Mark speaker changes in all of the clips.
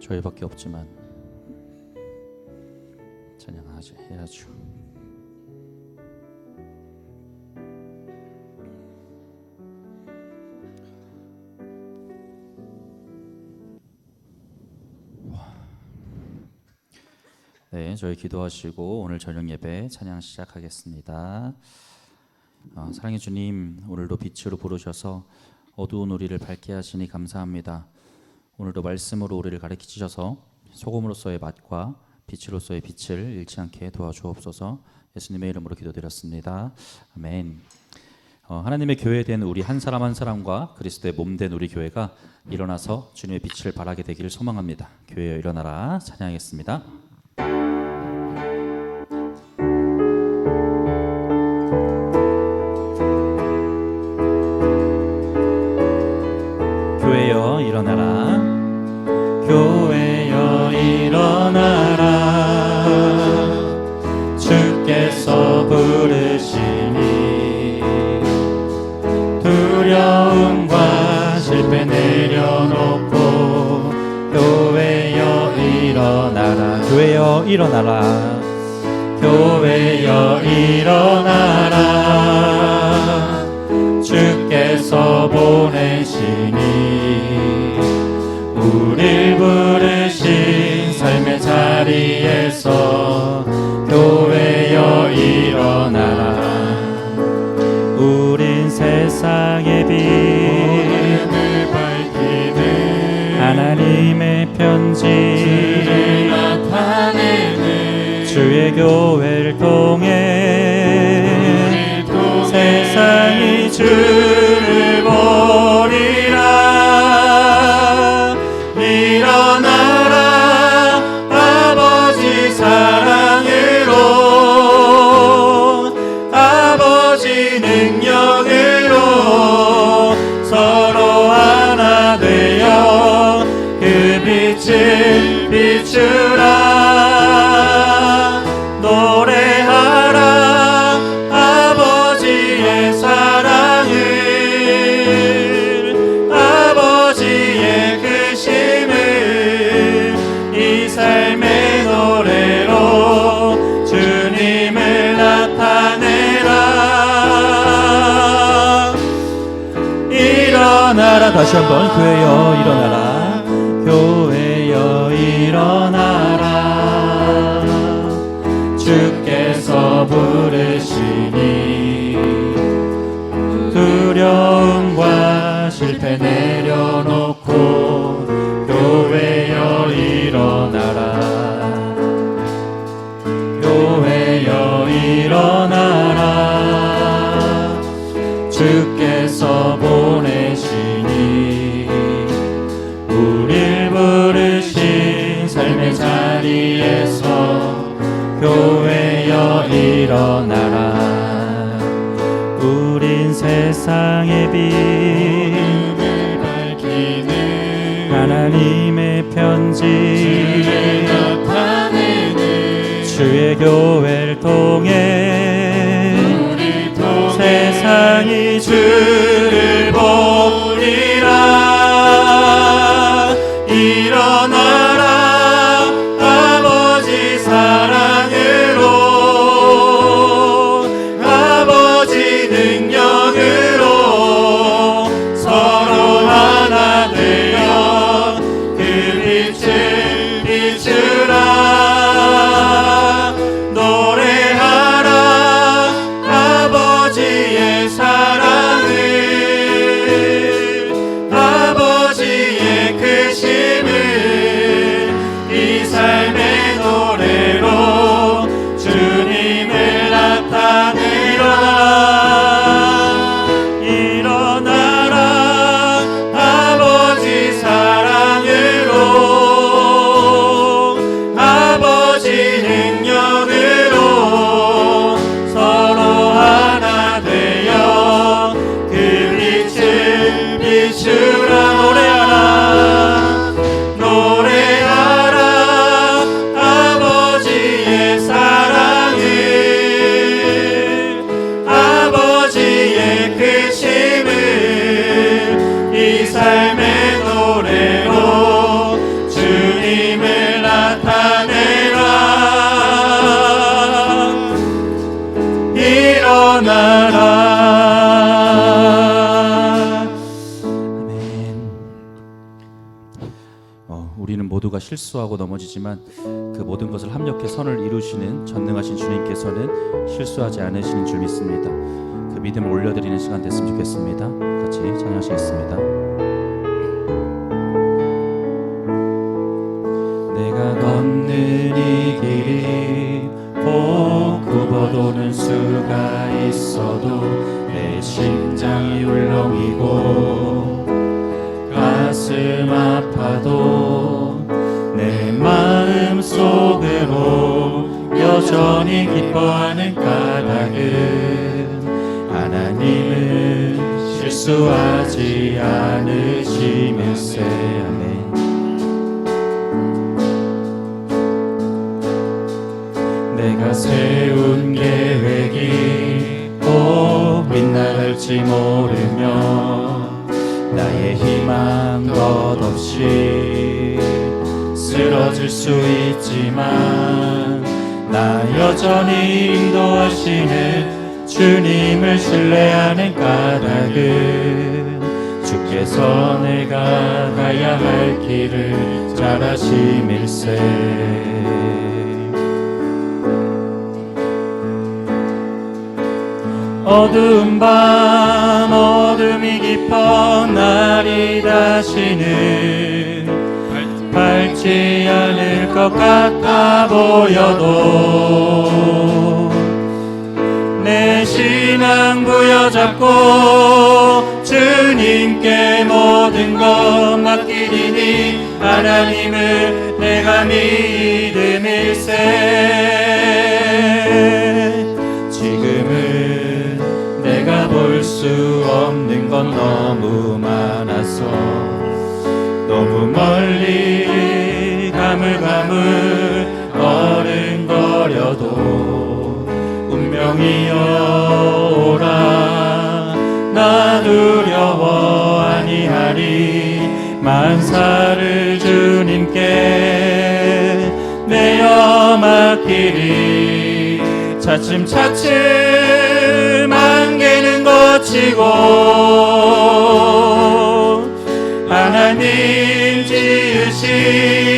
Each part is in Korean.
Speaker 1: 저희밖에 없지만 찬양하지 해야죠. 네, 저희 기도하시고 오늘 저녁 예배 찬양 시작하겠습니다. 아, 사랑의 주님, 오늘도 빛으로 부르셔서 어두운 우리를 밝게 하시니 감사합니다. 오늘도 말씀으로 우리를 가르쳐 주셔서 소금으로서의 맛과 빛으로서의 빛을 잃지 않게 도와주옵소서. 예수님의 이름으로 기도드렸습니다. 아멘. 어, 하나님의 교회된 우리 한 사람 한 사람과 그리스도의 몸 된 우리 교회가 일어나서 주님의 빛을 발하게 되기를 소망합니다. 교회여 일어나라 찬양하겠습니다. 교회여 일어나라. 교회여 일어나라. 주께서 보내시니 우릴 부르신 삶의 자리에서 주의 교회를 통해 세상이 주 일어나라. 다시 한번 교회여 일어나라. 교회여 일어나라. 주께서 부르시니 두려움과 실패 내 빛 하나님의 편지. 주의 교회를 통해 세상이 주 실수하고 넘어지지만 그 모든 것을 합력해 선을 이루시는 전능하신 주님께서는 실수하지 않으시는 줄 믿습니다. 그 믿음을 올려드리는 시간 됐으면 좋겠습니다. 같이 찬양하시겠습니다. 있지만 나 여전히 인도하시는 주님을 신뢰하는 까닭은 주께서 내가 가야 할 길을 잘 아심일세. 어두운 밤 어둠이 깊어 날이 다시는 밝지 않을 것 같아 보여도 내 신앙 부여잡고 주님께 모든 것 맡기리니 하나님을 내가 믿음일세. 지금은 내가 볼 수 없는 건 너무 많아서 너무 멀리 가 물가물 어른거려도 운명이여 오라 나 두려워 아니하리 만사를 주님께 내어 맡기리. 차츰 차츰 안개는 거치고 하나님 지으신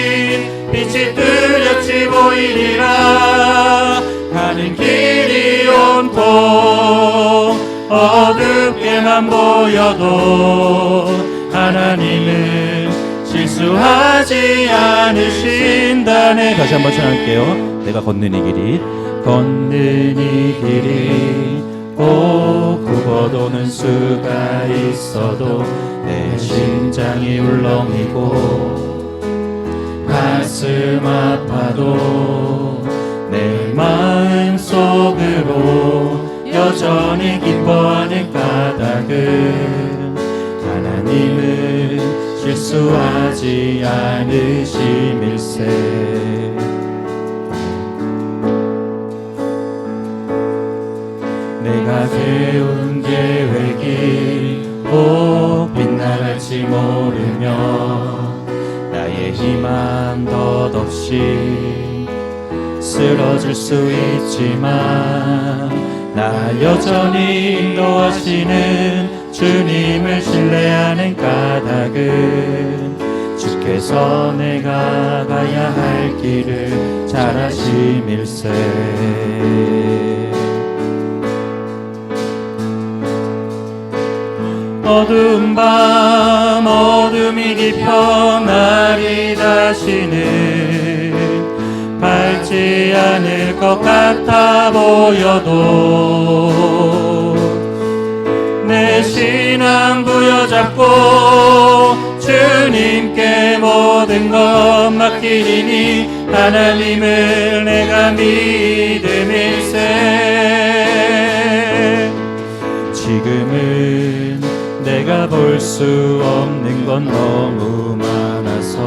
Speaker 1: 보이리라. 가는 길이 온통 어둡게만 보여도 하나님은 실수하지 않으신다네 다시 한번 찬양할게요. 내가 걷는 이 길이. 걷는 이 길이 꼭 굽어도는 수가 있어도 내 심장이 울렁이고 가슴 아파도 내 마음 속으로 여전히 기뻐하는 까닭은 하나님은 실수하지 않으심일세. 내가 세운 계획이 꼭 빛날지 모르며 희망 덧없이 쓰러질 수 있지만 나 여전히 인도하시는 주님을 신뢰하는 까닭은 주께서 내가 가야 할 길을 잘 아심일세 어두운 밤 어둠이 깊어 날이 다시는 밝지 않을 것 같아 보여도 내 신앙 부여잡고 주님께 모든 것 맡기리니 하나님을 내가 믿음일세. 지금은 내가 볼수 없는 건 너무 많아서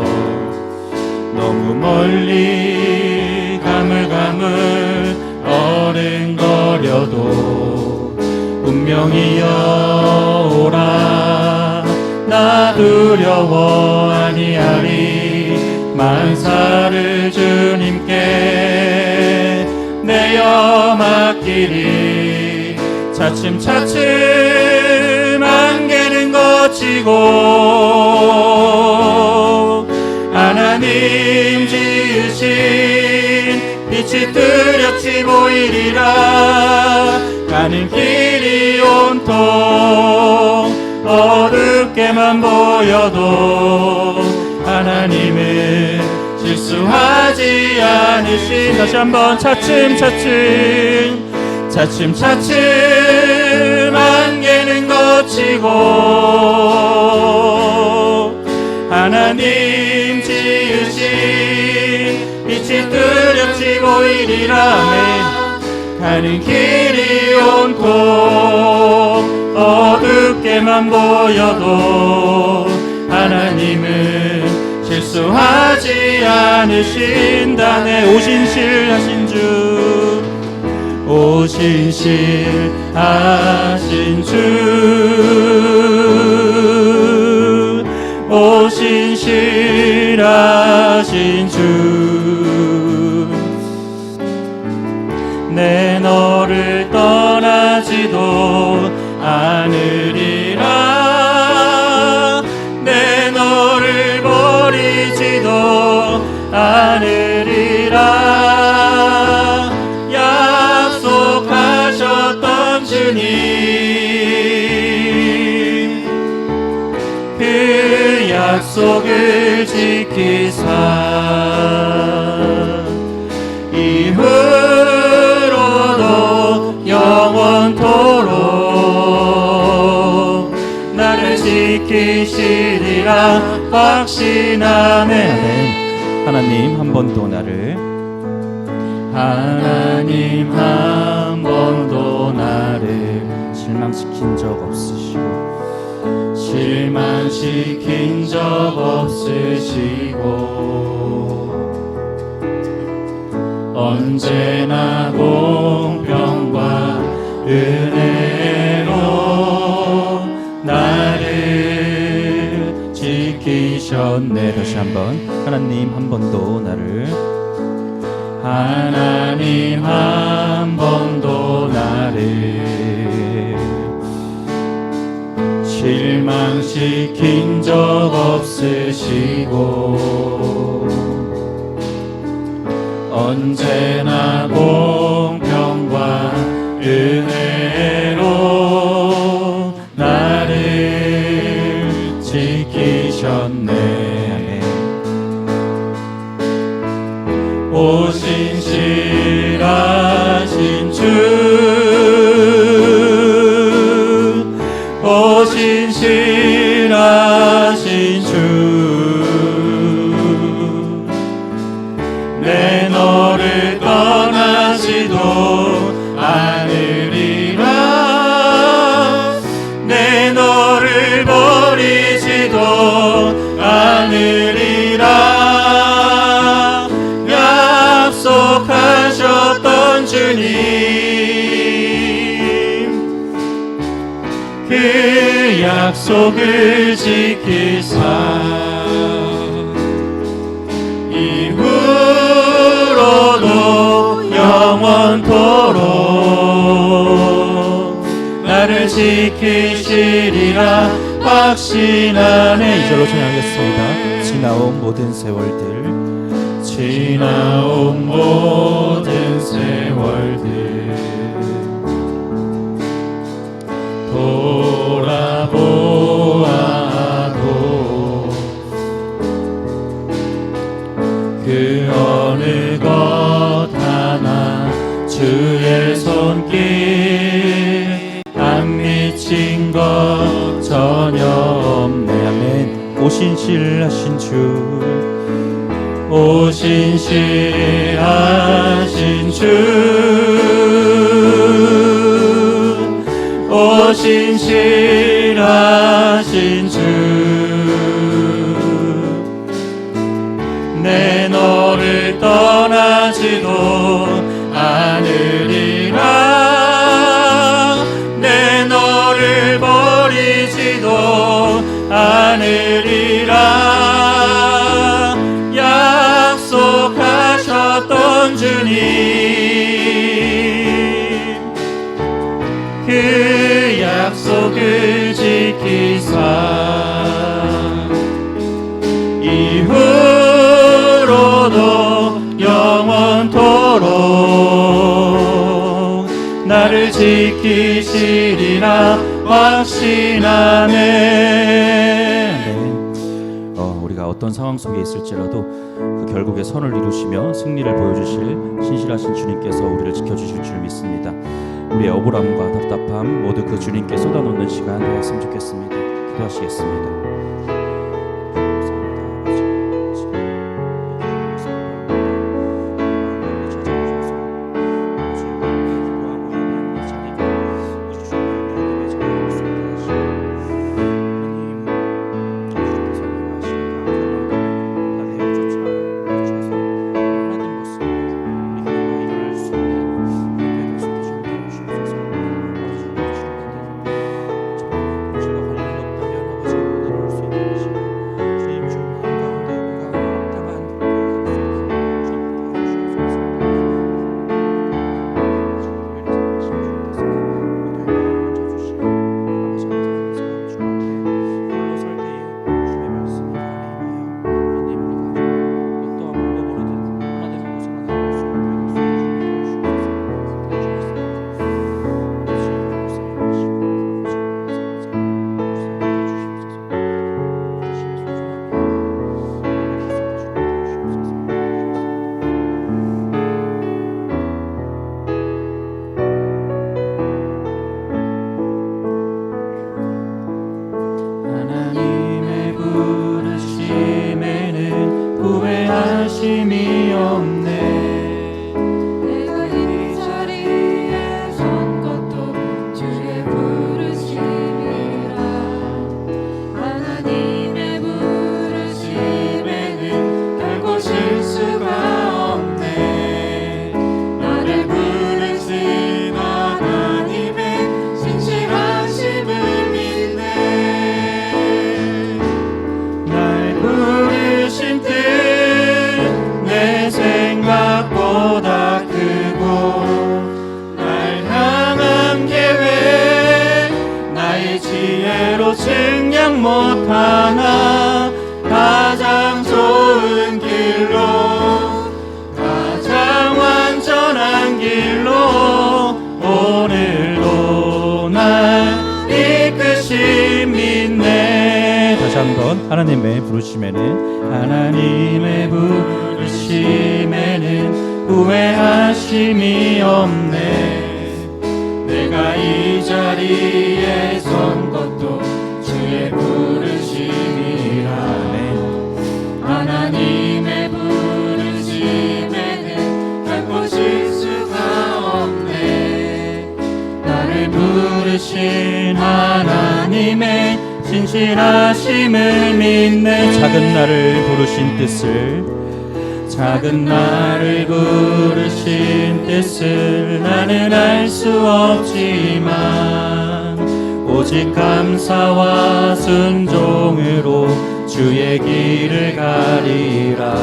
Speaker 1: 너무 멀리 가물가물 어른거려도 운명이여 오라 나 두려워 아니하리 만사를 주님께 내어 맡기리 차츰차츰 거치고 하나님 지으신 빛이 뚜렷이 보이리라 가는 길이 온통 어둡게만 보여도 하나님은 실수하지 않으신 다시 한번 차츰 차츰 차츰 차츰 안 거치고 하나님 지으신 빛이 뚜렷이 보이리라 네. 가는 길이 온통 어둡게만 보여도 하나님은 실수하지 않으신다네 오신실 하신 주 오신실 하신 주 오신 실 하신 주 약속을 지키사 이후로도 영원토록 나를 지키시리라 확신하네. 하나님 한 번도 나를. 하나님 한 번도 나를.
Speaker 2: 실망시킨 적 없으시고
Speaker 1: 실망시킨 적 없으시고 언제나 공평과 은혜로 나를 지키셨네
Speaker 2: 다시 한번. 하나님 한 번도 나를
Speaker 1: 하나님 실망시킨 적 없으시고 언제나 공평과 은혜로 약속을 지키사. 이후로도 영원토록 나를 지키시리라. 확신하네 이절로 찬양하겠습니다. 지나온 모든 세월들 지나온 모든 세월 것 전혀 없네. 아멘. 오신실하신 주. 오신실하신 주 지키시리라 확신하네
Speaker 2: 네. 어, 우리가 어떤 상황 속에 있을지라도 그 결국에 선을 이루시며 승리를 보여주실 신실하신 주님께서 우리를 지켜주실 줄 믿습니다. 우리의 억울함과 답답함 모두 그 주님께 쏟아놓는 시간 되었으면 좋겠습니다. 기도하시겠습니다. 하나님의 부르심에는
Speaker 3: 하나님의 부르심에는
Speaker 1: 후회하심이 없네. 내가 이 자리에 선 것도 주의 부르심이라 하나님의 부르심에는 결코 실수가 없네. 나를 부르신 하나 님의 신실하심을 믿네. 작은 나를 부르신 뜻을. 작은 나를 부르신 뜻을 나는 알 수 없지만 오직 감사와 순종으로 주의 길을 가리라.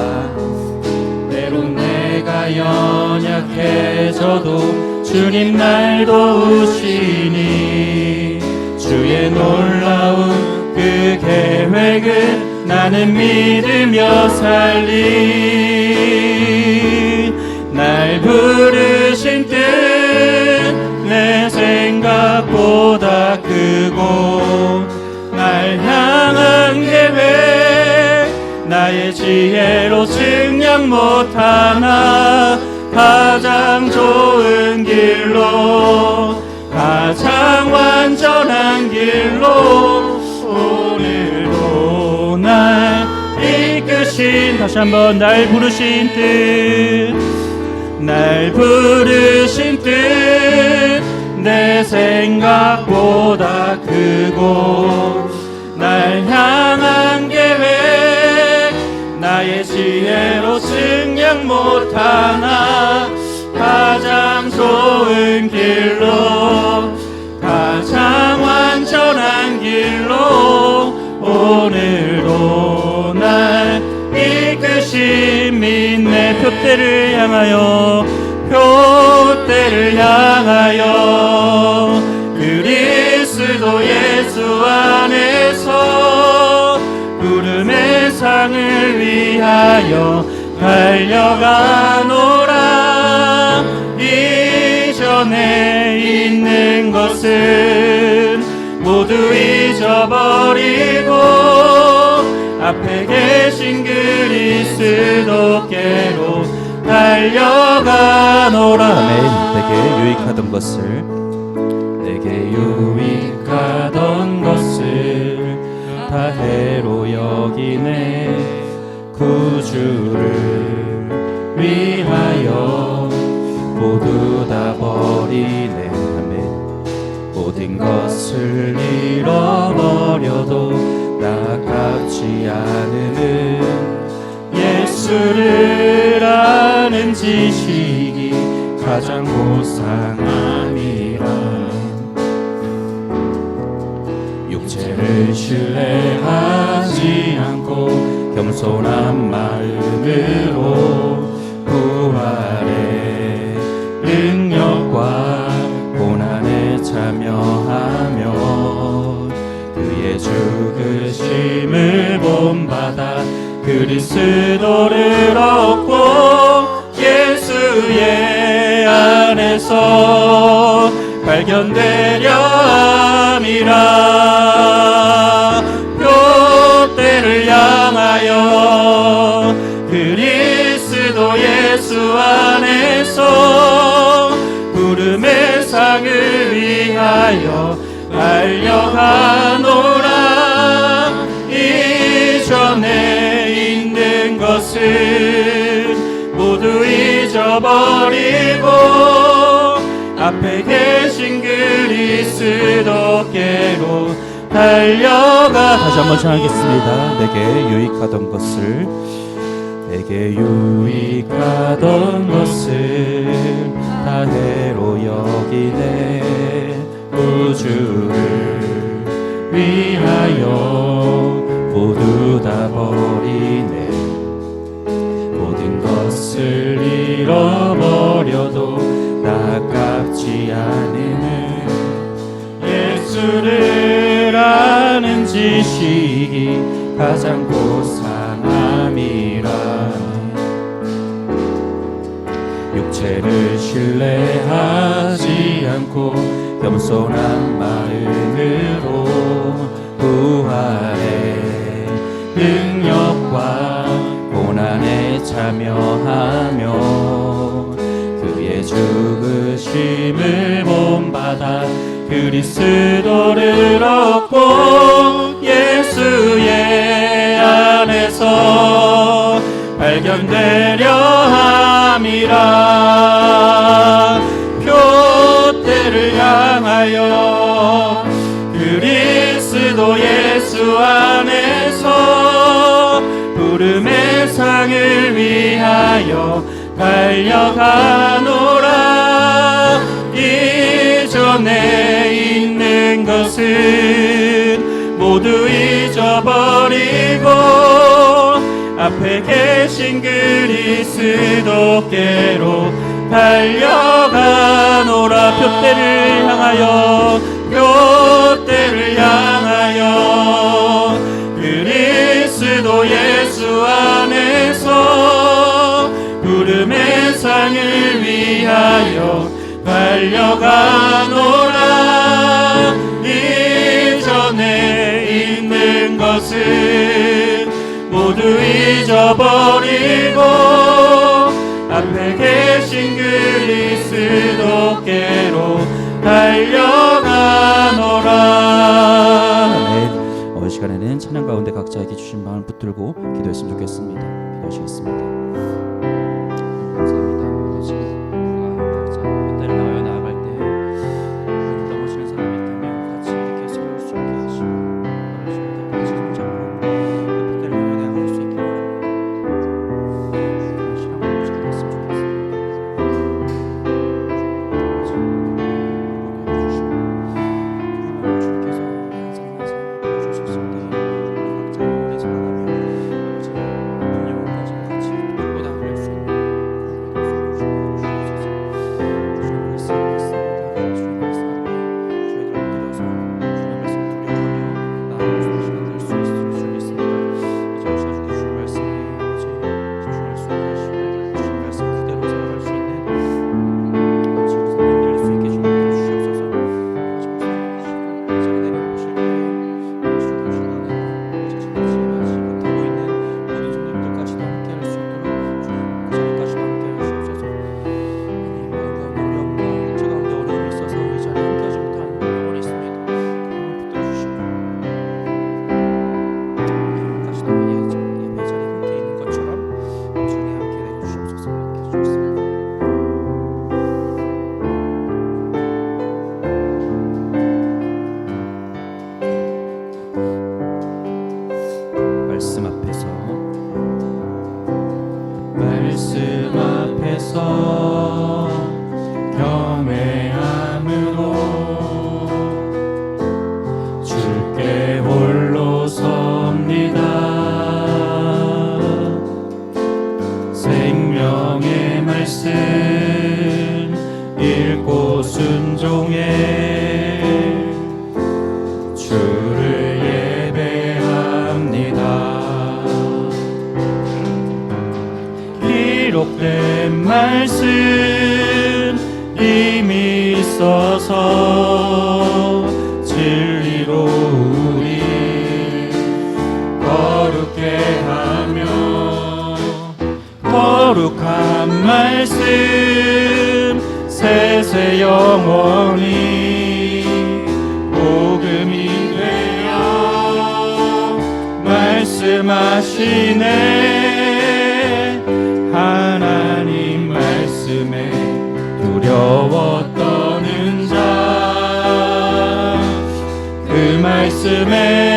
Speaker 1: 때론 내가 연약해져도 주님 날 도우시니 주의 놀라운 그 계획을 나는 믿으며 살리. 날 부르신 뜻 내 생각보다 크고 날 향한 계획 나의 지혜로 측량 못하나 가장 좋은 길로 가장 완전한 길로 이끄신 다시 한번 날 부르신 뜻. 날 부르신 뜻. 내 생각보다 크고 날 향한 계획. 나의 지혜로 측량 못하나 가장 좋은 길로 가장 완전한 길로 이끄신 믿네 표대를 향하여 표대를 향하여 그리스도 예수 안에서 구름의 상을 위하여 달려가노라. 이전에 있는 것은 모두 잊어버리고 앞에 계신 그리스도께로 달려가노라
Speaker 2: 아멘. 내게 유익하던 것을
Speaker 1: 내게 유익하던 것을 다 해로 여기네 구주를 위하여
Speaker 2: 모두 다 버리네. 아멘.
Speaker 1: 모든 것을 잃어버려도 나깝지 않음은 예수를 아는 지식이 가장 고상함이라. 육체를 신뢰하지 않고 겸손한 마음으로 부활의 죽으심을 본받아 그리스도를 얻고 예수의 안에서 발견되려 함이라. 표대를 향하여 그리스도 예수 안에서 부름의 상을 위하여 달려가 것은 모두 잊어버리고 앞에 계신 그리스도께로 달려가
Speaker 2: 다시 한번 청하겠습니다. 내게 유익하던 것을
Speaker 1: 내게 유익하던 것을 다 해로 여기네 우주를 위하여 지식이 가장 고상함이라. 육체를 신뢰하지 않고 겸손한 마음으로 부활의 능력과 고난에 참여하며 그의 죽으심을 본받아 그리스도를 얻고 발견되려 함이라. 표대를 향하여 그리스도 예수 안에서 부름의 상을 위하여 달려가노라. 이전에 있는 것은 모두 잊어버리고 앞에 계신 그리스도께로 달려가노라 표대를 향하여 표대를 향하여 그리스도 예수 안에서 부름의 상을 위하여 달려가노라 이전에 있는 것은 모두 잊어버리고 앞에 계신 그리스도께로 달려가노라
Speaker 2: 아멘. 어, 이 시간에는 찬양 가운데 각자에게 주신 마음을 붙들고 기도했으면 좋겠습니다. 기도하시겠습니다. 감사합니다.
Speaker 1: 말씀하시네. 하나님 말씀에 두려워 떠는 자 그 말씀에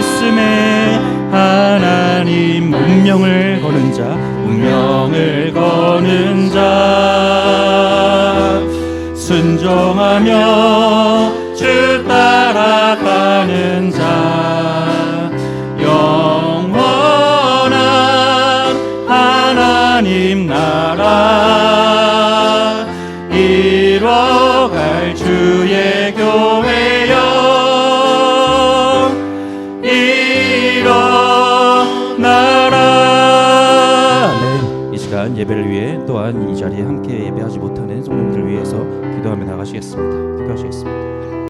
Speaker 1: 말씀에 하나님 운명을 거는 자 운명을 거는 자. 순종하며 주 따라가는 예배를 위해 또한 이 자리에 함께 예배하지 못하는 성도님들 위해서 기도하며 나가시겠습니다. 기도하시겠습니다